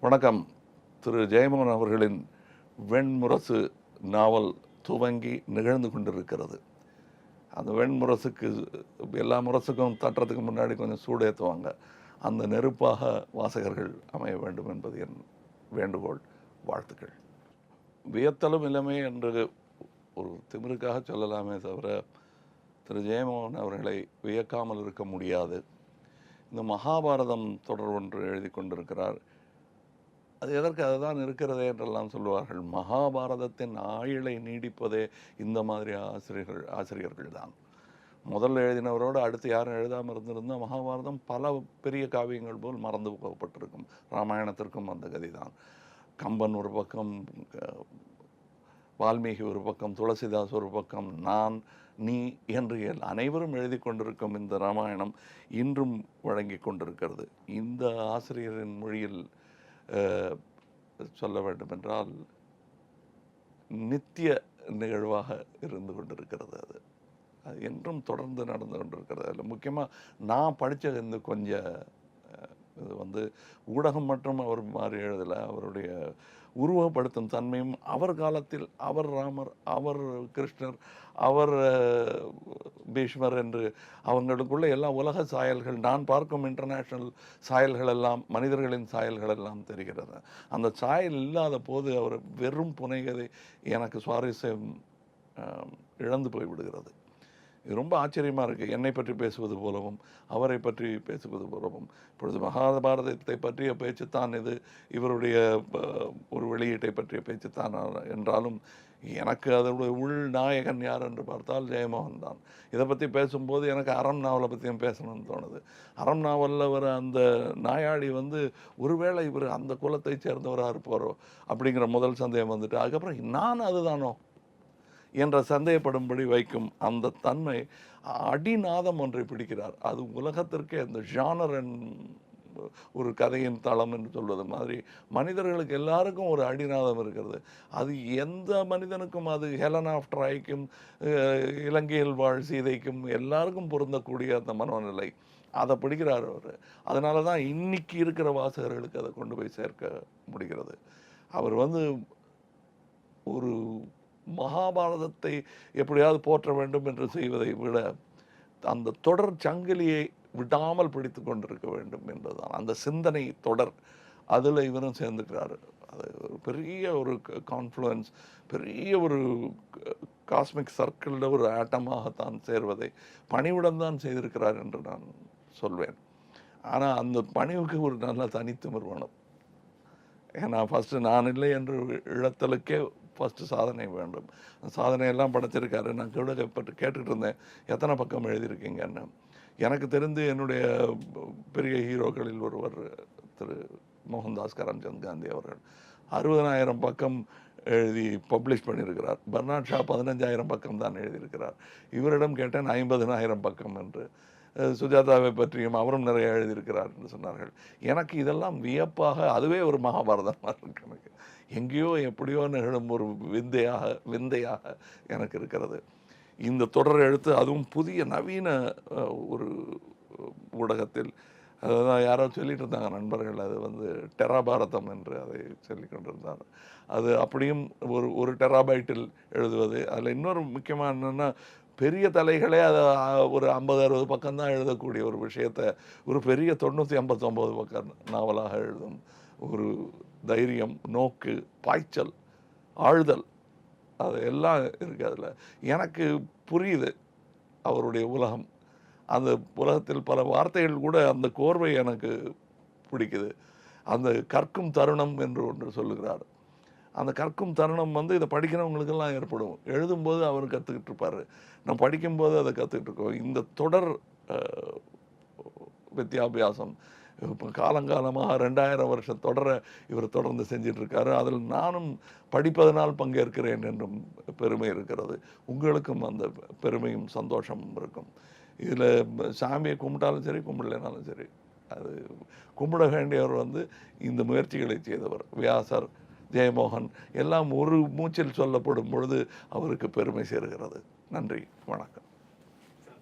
வணக்கம். திரு ஜெயமோகன் அவர்களின் வெண்முரசு நாவல் துவங்கி நிகழ்ந்து கொண்டிருக்கிறது. அந்த வெண்முரசுக்கு எல்லா முரசுக்கும் தட்டுறதுக்கு முன்னாடி கொஞ்சம் சூடேற்றுவாங்க அந்த நெருப்பாக வாசகர்கள் அமைய வேண்டும் என்பது என் வேண்டுகோள். வாழ்த்துக்கள். வியத்தலும் இளமே என்று ஒரு திமிருக்காக சொல்லலாமே தவிர திரு ஜெயமோகன் அவர்களை வியக்காமல் இருக்க முடியாது. இந்த மகாபாரதம் தொடர் ஒன்று எழுதி கொண்டிருக்கிறார். அது எதற்கு அதுதான் இருக்கிறதே என்றெல்லாம் சொல்லுவார்கள். மகாபாரதத்தின் ஆயுளை நீடிப்பதே இந்த மாதிரி ஆசிரியர்கள் ஆசிரியர்கள் தான் முதல்ல எழுதினவரோடு அடுத்து யாரும் எழுதாமல் இருந்திருந்தால் மகாபாரதம் பல பெரிய காவியங்கள் போல் மறந்து போகப்பட்டிருக்கும். ராமாயணத்திற்கும் அந்த கதி தான் கம்பன் ஒரு பக்கம் க- வால்மீகி ஒரு பக்கம் துளசிதாஸ் ஒரு பக்கம் நான் நீ என்று எல் அனைவரும் எழுதி கொண்டிருக்கும் இந்த ராமாயணம் இன்றும் வழங்கி கொண்டிருக்கிறது. இந்த ஆசிரியரின் மொழியில் சொல்ல வேண்டுமென்றால் நித்திய நிகழ்வாக இருந்து கொண்டிருக்கிறது அது. அது என்றும் தொடர்ந்து நடந்து கொண்டிருக்கிறது. அதில் முக்கியமாக நான் படித்த இந்த கொஞ்சம் இது வந்து ஊடகம் மற்றும் அவர் மாறி எழுதலை அவருடைய உருவப்படுத்தும் தன்மையும் அவர் காலத்தில் அவர் ராமர் அவர் கிருஷ்ணர் அவர் பீஷ்மர் என்று அவங்களுக்குள்ள எல்லா உலக சாயல்கள் நான் பார்க்கும் இன்டர்நேஷ்னல் சாயல்கள் எல்லாம் மனிதர்களின் சாயல்கள் எல்லாம் தெரிகிறது. அந்த சாயல் இல்லாத போது அவர் வெறும் புனைகதை எனக்கு சுவாரஸ்யம் இழந்து போய் விடுகிறது இது ரொம்ப ஆச்சரியமாக இருக்குது என்னை பற்றி பேசுவது போலவும் அவரை பற்றி பேசுவது போலவும். இப்பொழுது மகாபாரதத்தை பற்றிய பேச்சு தான் இது. இவருடைய ஒரு வெளியீட்டை பற்றிய பேச்சு தான் என்றாலும் எனக்கு அதனுடைய உள் நாயகன் யார் என்று பார்த்தால் ஜெயமோகன் தான். இதை பற்றி பேசும்போது எனக்கு அறம் நாவலை பற்றியும் பேசணும்னு தோணுது. அறம் நாவலில் வர அந்த நாயாளி வந்து ஒருவேளை இவர் அந்த குலத்தை சேர்ந்தவராக இருப்பாரோ அப்படிங்கிற முதல் சந்தேகம் வந்துட்டு அதுக்கப்புறம் நான் அதுதானோ? என்ற சந்தேகப்படும்படி வைக்கும் அந்த தன்மை அடிநாதம் ஒன்றை பிடிக்கிறார். அது உலகத்திற்கே அந்த ஜானர் ஒரு கதையின் தளம் என்று சொல்வது மாதிரி. மனிதர்களுக்கு எல்லாருக்கும் ஒரு அடிநாதம் இருக்கிறது. அது எந்த மனிதனுக்கும் அது ஹெலன் ஆஃப் ட்ராய்க்கும் இலங்கையில் வாழ் சீதைக்கும் எல்லாருக்கும் பொருந்தக்கூடிய அந்த மனோநிலை. அதை பிடிக்கிறார் அவர். அதனால தான் இன்னைக்கு இருக்கிற வாசகர்களுக்கு அதை கொண்டு போய் சேர்க்க முடிகிறது. அவர் வந்து ஒரு மகாபாரதத்தை எப்படியாவது போற்ற வேண்டும் என்று செய்வதை விட அந்த தொடர் சங்கிலியை விடாமல் பிடித்து கொண்டிருக்க வேண்டும் என்பதுதான். அந்த சிந்தனை தொடர். அதில் இவரும் சேர்ந்துக்கிறாரு. அது ஒரு பெரிய ஒரு கான்ஃப்ளூயன்ஸ் பெரிய ஒரு காஸ்மிக் சர்க்கிளில் ஒரு ஆட்டமாகத்தான் சேர்வதை பணிவுடன் தான் செய்திருக்கிறார் என்று நான் சொல்வேன். ஆனால் அந்த பணிவுக்கு ஒரு நல்ல தனித்துமர் வேணும் ஏன்னா ஃபஸ்ட்டு நான் இல்லை என்று இழத்தலுக்கே ஃபஸ்ட்டு சாதனை வேண்டும். சாதனையெல்லாம் படைச்சிருக்காரு. நான் கூட பட்டு கேட்டுக்கிட்டு இருந்தேன் எத்தனை பக்கம் எழுதியிருக்கீங்கன்னு எனக்கு தெரிந்து என்னுடைய பெரிய ஹீரோக்களில் ஒருவர் திரு மோகன்தாஸ் கரம்சந்த் காந்தி அவர்கள். அறுபதனாயிரம் பக்கம் எழுதி பப்ளிஷ் பண்ணியிருக்கிறார். பர்னாட் ஷா பதினஞ்சாயிரம் பக்கம் தான் எழுதியிருக்கிறார். இவரிடம் கேட்டேன் ஐம்பதனாயிரம் பக்கம் என்று. சுஜாதாவை பற்றியும் அவரும் நிறைய எழுதியிருக்கிறார் என்று சொன்னார்கள். எனக்கு இதெல்லாம் வியப்பாக அதுவே ஒரு மகாபாரதமாக இருக்கு எங்கேயோ எப்படியோ நிகழும் ஒரு விந்தையாக விந்தையாக எனக்கு இருக்கிறது. இந்த தொடர் எழுத்து அதுவும் புதிய நவீன ஒரு ஊடகத்தில் அதுதான் யாரோ சொல்லிட்டு இருந்தாங்க நண்பர்கள் அது வந்து டெராபாரதம் என்று அதை சொல்லிக்கொண்டிருந்தார் அது அப்படியும் ஒரு ஒரு டெராபைட்டில் எழுதுவது. அதில் இன்னொரு முக்கியமாக என்னென்னா பெரிய தலைகளே அதை ஒரு ஐம்பது அறுபது பக்கம் தான் எழுதக்கூடிய ஒரு விஷயத்தை ஒரு பெரிய தொண்ணூற்றி ஐம்பத்தொம்போது பக்கம் நாவலாக எழுதும் ஒரு தைரியம் நோக்கு பாய்ச்சல் ஆழ்தல் அது எல்லாம் இருக்குது அதில். எனக்கு புரியுது அவருடைய உலகம். அந்த உலகத்தில் பல வார்த்தைகள் கூட அந்த கோர்வை எனக்கு பிடிக்குது. அந்த கற்கும் தருணம் என்று ஒன்று சொல்லுகிறார். அந்த கற்கும் தருணம் வந்து இதை படிக்கிறவங்களுக்கெல்லாம் ஏற்படும். எழுதும்போது அவர் கற்றுக்கிட்டு இருப்பார் நான் படிக்கும்போது அதை கற்றுக்கிட்டு இருக்கோம் இந்த தொடர் வித்தியாபியாசம் இப்போ காலங்காலமாக ரெண்டாயிரம் வருஷம் தொடர இவர் தொடர்ந்து செஞ்சிட்ருக்காரு அதில் நானும் படிப்பதனால் பங்கேற்கிறேன் என்றும் பெருமை இருக்கிறது. உங்களுக்கும் அந்த பெருமையும் சந்தோஷமும் இருக்கும். இதில் சாமியை கும்பிட்டாலும் சரி கும்பிடலைனாலும் சரி அது கும்பிட வேண்டியவர் வந்து இந்த முயற்சிகளை செய்தவர். வியாசர் ஜெயமோகன் எல்லாம் ஒரு மூச்சில் சொல்லப்படும் பொழுது அவருக்கு பெருமை சேர்கிறது. நன்றி வணக்கம்.